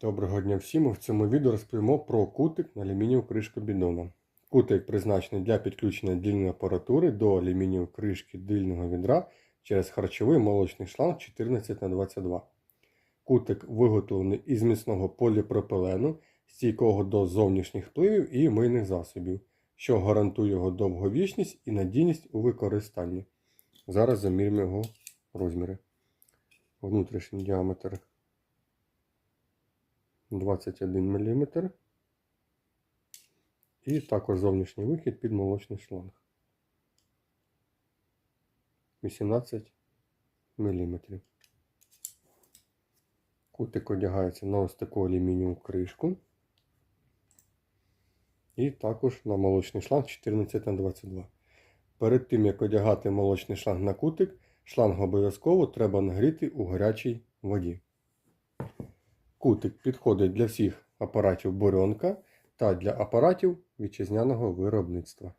Доброго дня всім! В цьому відео розповімо про кутик на алюмінієву кришку бідона. Кутик призначений для підключення дільної апаратури до алюмінієвої кришки дильного відра через харчовий молочний шланг 14х22. Кутик виготовлений із міцного поліпропилену, стійкого до зовнішніх впливів і мийних засобів, що гарантує його довговічність і надійність у використанні. Зараз замірюємо його розміри. Внутрішній діаметр 21 мм. І також зовнішній вихід під молочний шланг. 18 мм. Кутик одягається на ось таку алюмінієву кришку. І також на молочний шланг 14 на 22. Перед тим, як одягати молочний шланг на кутик, шланг обов'язково треба нагріти у гарячій воді. Кутик підходить для всіх апаратів бурьонка та для апаратів вітчизняного виробництва.